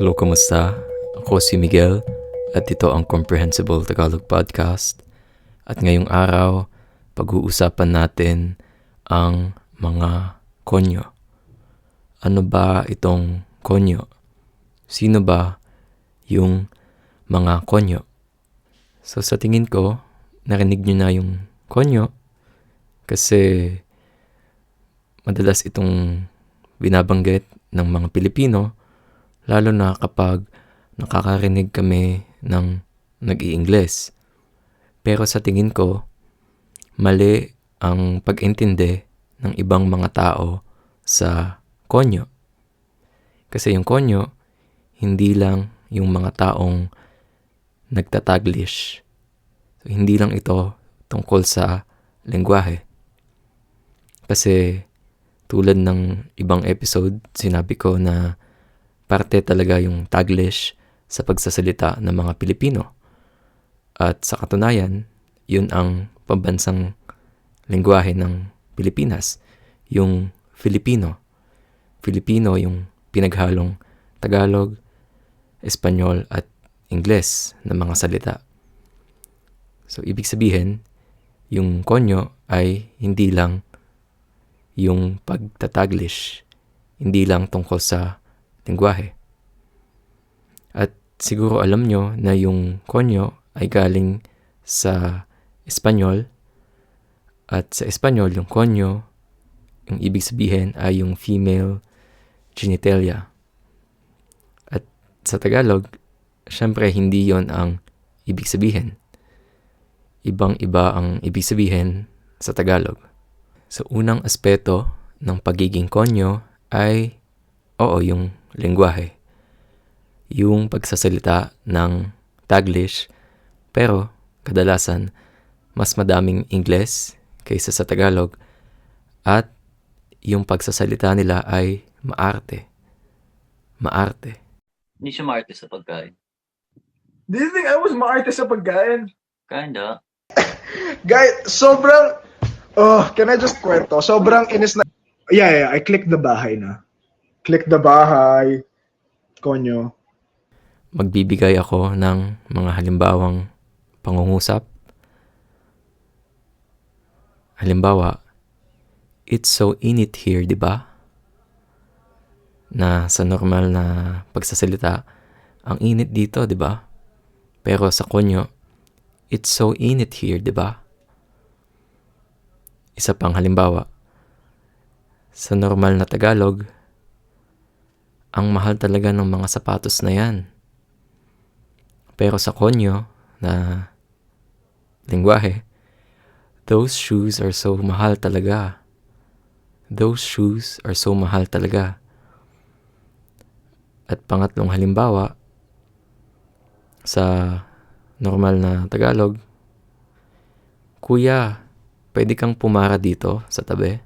Hello, kumusta? Ako si Miguel at ito ang Comprehensible Tagalog Podcast. At ngayong araw, pag-uusapan natin ang mga konyo. Ano ba itong konyo? Sino ba yung mga konyo? So sa tingin ko, narinig nyo na yung konyo kasi madalas itong binabanggit ng mga Pilipino lalo na kapag nakakarinig kami ng nag-i-Ingles. Pero sa tingin ko, mali ang pag-intindi ng ibang mga tao sa konyo. Kasi yung konyo, hindi lang yung mga taong nagtataglish. So, hindi lang ito tungkol sa lengguwahe. Kasi tulad ng ibang episode, sinabi ko na parte talaga yung Taglish sa pagsasalita ng mga Pilipino. At sa katunayan, yun ang pambansang lengguwahe ng Pilipinas, yung Filipino. Filipino yung pinaghalong Tagalog, Espanyol at Ingles na mga salita. So, ibig sabihin, yung konyo ay hindi lang yung pagtataglish, hindi lang tungkol sa lengguwahe. At siguro alam nyo na yung konyo ay galing sa Espanyol at sa Espanyol yung konyo, yung ibig sabihin ay yung female genitalia. At sa Tagalog, syempre hindi yon ang ibig sabihin. Ibang-iba ang ibig sabihin sa Tagalog. Sa unang aspeto ng pagiging konyo ay oo, yung lengguwahe. Yung pagsasalita ng Taglish, pero kadalasan mas madaming Ingles kaysa sa Tagalog at yung pagsasalita nila ay maarte. Maarte. Hindi siya maarte sa pagkain. Do you think I was maarte sa pagkain? Kinda. Guy, sobrang... Oh, can I just kwento? Sobrang inis na... Yeah, yeah, I clicked the bahay na. Click the bahay. Konyo. Magbibigay ako ng mga halimbawang pangungusap. Halimbawa, it's so init here, di ba? Na sa normal na pagsasalita, ang init dito, di ba? Pero sa konyo, it's so init here, di ba? Isa pang halimbawa, sa normal na Tagalog, ang mahal talaga ng mga sapatos na yan. Pero sa konyo na lingwahe, those shoes are so mahal talaga. Those shoes are so mahal talaga. At pangatlong halimbawa, sa normal na Tagalog, Kuya, pwede kang pumara dito sa tabi?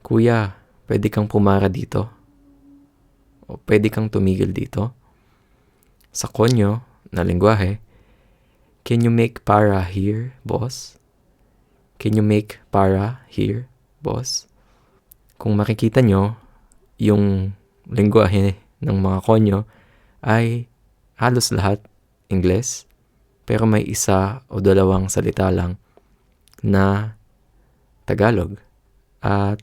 Kuya, pwede kang pumara dito? O pwede kang tumigil dito? Sa konyo na lingwahe, Can you make para here, boss? Can you make para here, boss? Kung makikita nyo, yung lingwahe ng mga konyo ay halos lahat Ingles, pero may isa o dalawang salita lang na Tagalog. At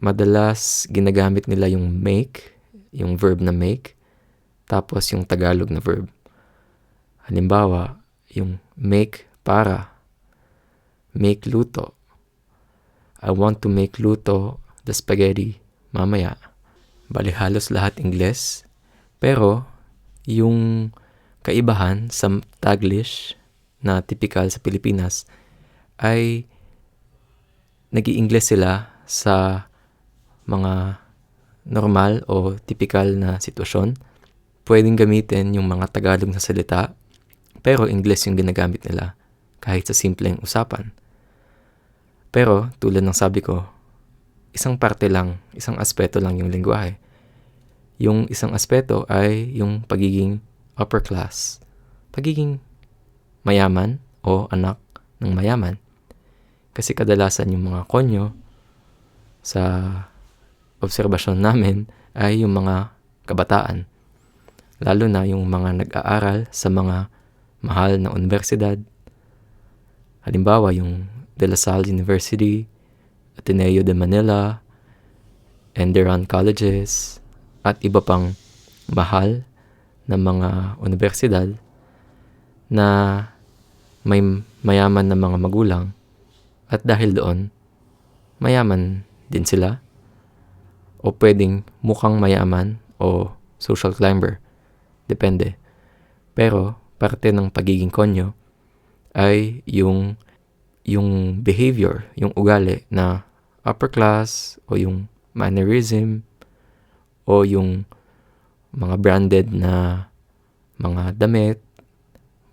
madalas ginagamit nila yung make, yung verb na make, tapos yung Tagalog na verb. Halimbawa, yung make para, make luto. I want to make luto the spaghetti mamaya. Bali halos lahat Ingles, pero yung kaibahan sa Taglish na typical sa Pilipinas ay nag ingles sila sa mga normal o typical na sitwasyon. Pwedeng gamitin yung mga Tagalog na salita, pero Ingles yung ginagamit nila kahit sa simpleng usapan. Pero tulad ng sabi ko, isang parte lang, isang aspeto lang yung lingwahe. Yung isang aspeto ay yung pagiging upper class, pagiging mayaman o anak ng mayaman. Kasi kadalasan yung mga konyo sa obserbasyon namin ay yung mga kabataan. lalo na yung mga nag-aaral sa mga mahal na universidad. Halimbawa, yung De La Salle University, Ateneo de Manila, Enderan Colleges, at iba pang mahal na mga universidad na may mayaman na mga magulang at dahil doon, mayaman din sila o pwedeng mukhang mayaman o social climber. Depende. Pero parte ng pagiging konyo ay yung yung behavior, yung ugali na upper class o yung mannerism o yung mga branded na mga damit,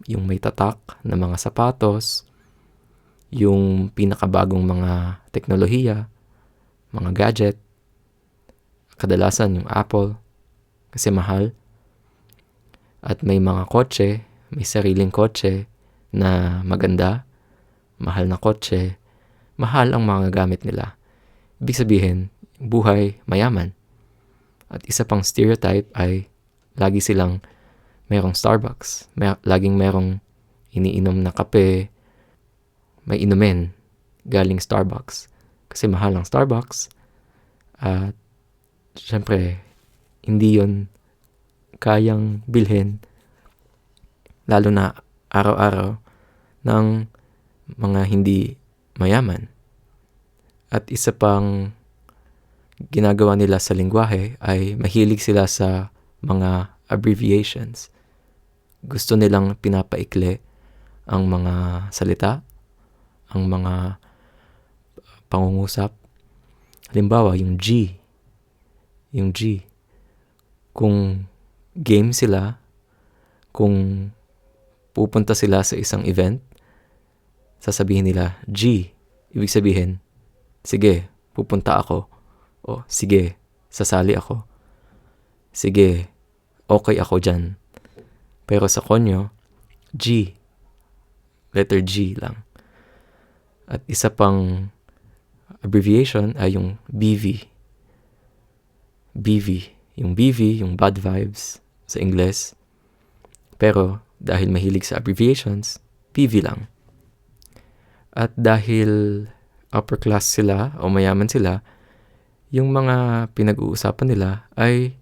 yung may tatak na mga sapatos, yung pinakabagong mga teknolohiya, mga gadget, kadalasan yung Apple kasi mahal. At may mga kotse, may sariling kotse na maganda, mahal na kotse, mahal ang mga gamit nila. Ibig sabihin, buhay mayaman. At isa pang stereotype ay lagi silang merong Starbucks, may, laging merong iniinom na kape, may inumin galing Starbucks. Kasi mahal ang Starbucks. At syempre, hindi yon kayang bilhin lalo na araw-araw ng mga hindi mayaman. At isa pang ginagawa nila sa lingwahe ay mahilig sila sa mga abbreviations. Gusto nilang pinapaikli ang mga salita, ang mga pangungusap. Halimbawa, yung G. Yung G. Kung game sila, kung pupunta sila sa isang event, sasabihin nila, G. Ibig sabihin, sige, pupunta ako. O, sige, sasali ako. Sige, okay ako dyan. Pero sa konyo, G. Letter G lang. At isa pang abbreviation ay yung BV. BV. Yung BV, yung bad vibes sa Ingles. Pero dahil mahilig sa abbreviations, PV lang. At dahil upper class sila o mayaman sila, yung mga pinag-uusapan nila ay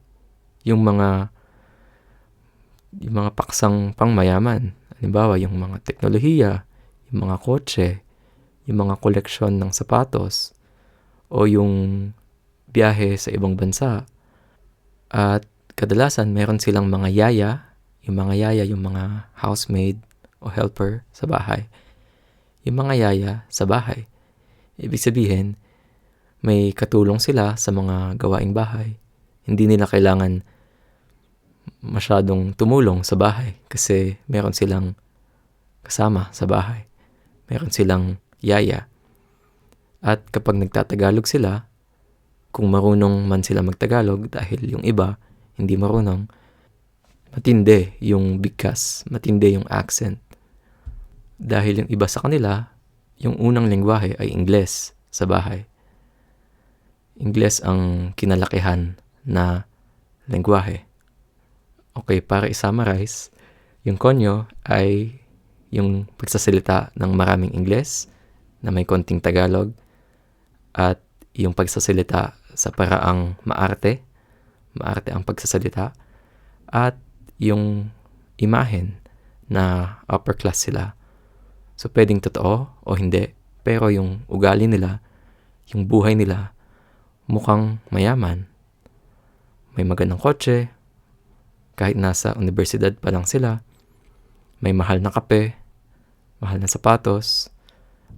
yung mga yung mga paksang pangmayaman. Halimbawa, yung mga teknolohiya, yung mga kotse, yung mga koleksyon ng sapatos, o yung biyahe sa ibang bansa. At kadalasan, meron silang mga yaya, yung mga yaya, yung mga housemaid o helper sa bahay. Yung mga yaya sa bahay. Ibig sabihin, may katulong sila sa mga gawaing bahay. Hindi nila kailangan masyadong tumulong sa bahay kasi meron silang kasama sa bahay. Meron silang yaya. At kapag nagtatagalog sila, kung marunong man sila magtagalog dahil yung iba hindi marunong, matindi yung bigkas, matindi yung accent. Dahil yung iba sa kanila, yung unang lingwahe ay Ingles sa bahay. Ingles ang kinalakihan na lingwahe. Okay, para i-summarize, yung konyo ay yung pagsasalita ng maraming Ingles na may konting Tagalog at yung pagsasalita sa paraang maarte, maarte ang pagsasalita at yung imahen na upper class sila. So pwedeng totoo o hindi, pero yung ugali nila, yung buhay nila, mukhang mayaman. May magandang kotse, kahit nasa universidad pa lang sila, may mahal na kape, mahal na sapatos,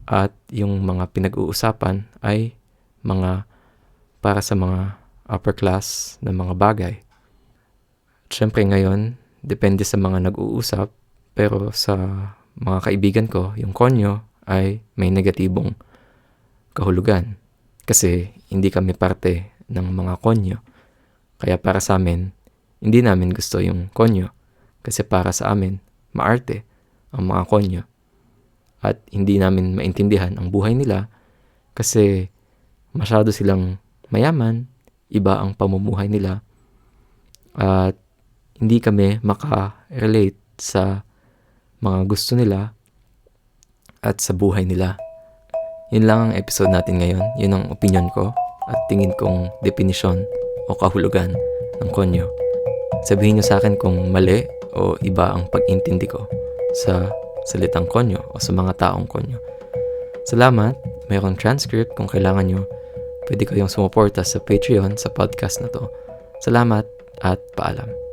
at yung mga pinag-uusapan ay mga para sa mga upper class na mga bagay. Siyempre ngayon, depende sa mga nag-uusap, pero sa mga kaibigan ko, yung konyo ay may negatibong kahulugan. Kasi hindi kami parte ng mga konyo. Kaya para sa amin, hindi namin gusto yung konyo. Kasi para sa amin, maarte ang mga konyo. At hindi namin maintindihan ang buhay nila kasi masyado silang mayaman, iba ang pamumuhay nila, at hindi kami maka-relate sa mga gusto nila at sa buhay nila. Yun lang ang episode natin ngayon. Yun ang opinion ko at tingin kong definisyon o kahulugan ng konyo. Sabihin nyo sa akin kung mali o iba ang pag-intindi ko sa salitang konyo o sa mga taong konyo. Salamat. Mayroong transcript kung kailangan nyo. Pwede kayong sumuporta sa Patreon sa podcast na to. Salamat at paalam.